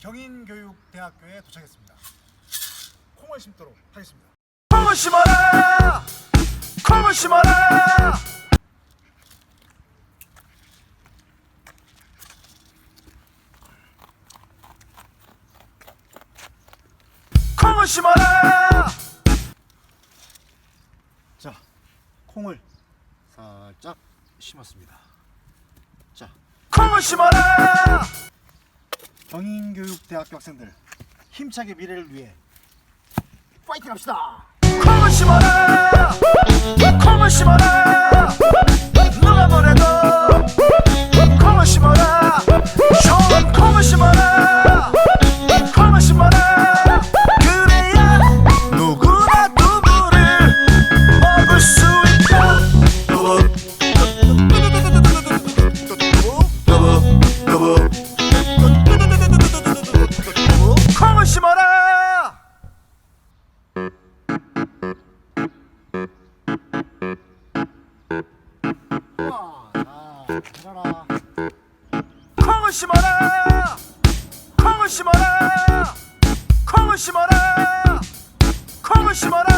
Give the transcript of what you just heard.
경인교육대학교에 도착했습니다. 콩을 심도록 하겠습니다. 콩을 심어라 콩을 심어라 콩을 심어라 자, 콩을 살짝 심었습니다. 자, 콩을 심어라 경인교육대학교 학생들 힘차게 미래를 위해 파이팅 합시다. 콩을 심어라! 콩을 심어라! 누가 뭐래도 콩을 심어라! 좋은 콩을 심어라! 콩을 심어라! 그래야 누구나 두부를 먹을 수 있다 콩을 심어라. 콩을 심어라. 콩을 심어라. 콩을 심어라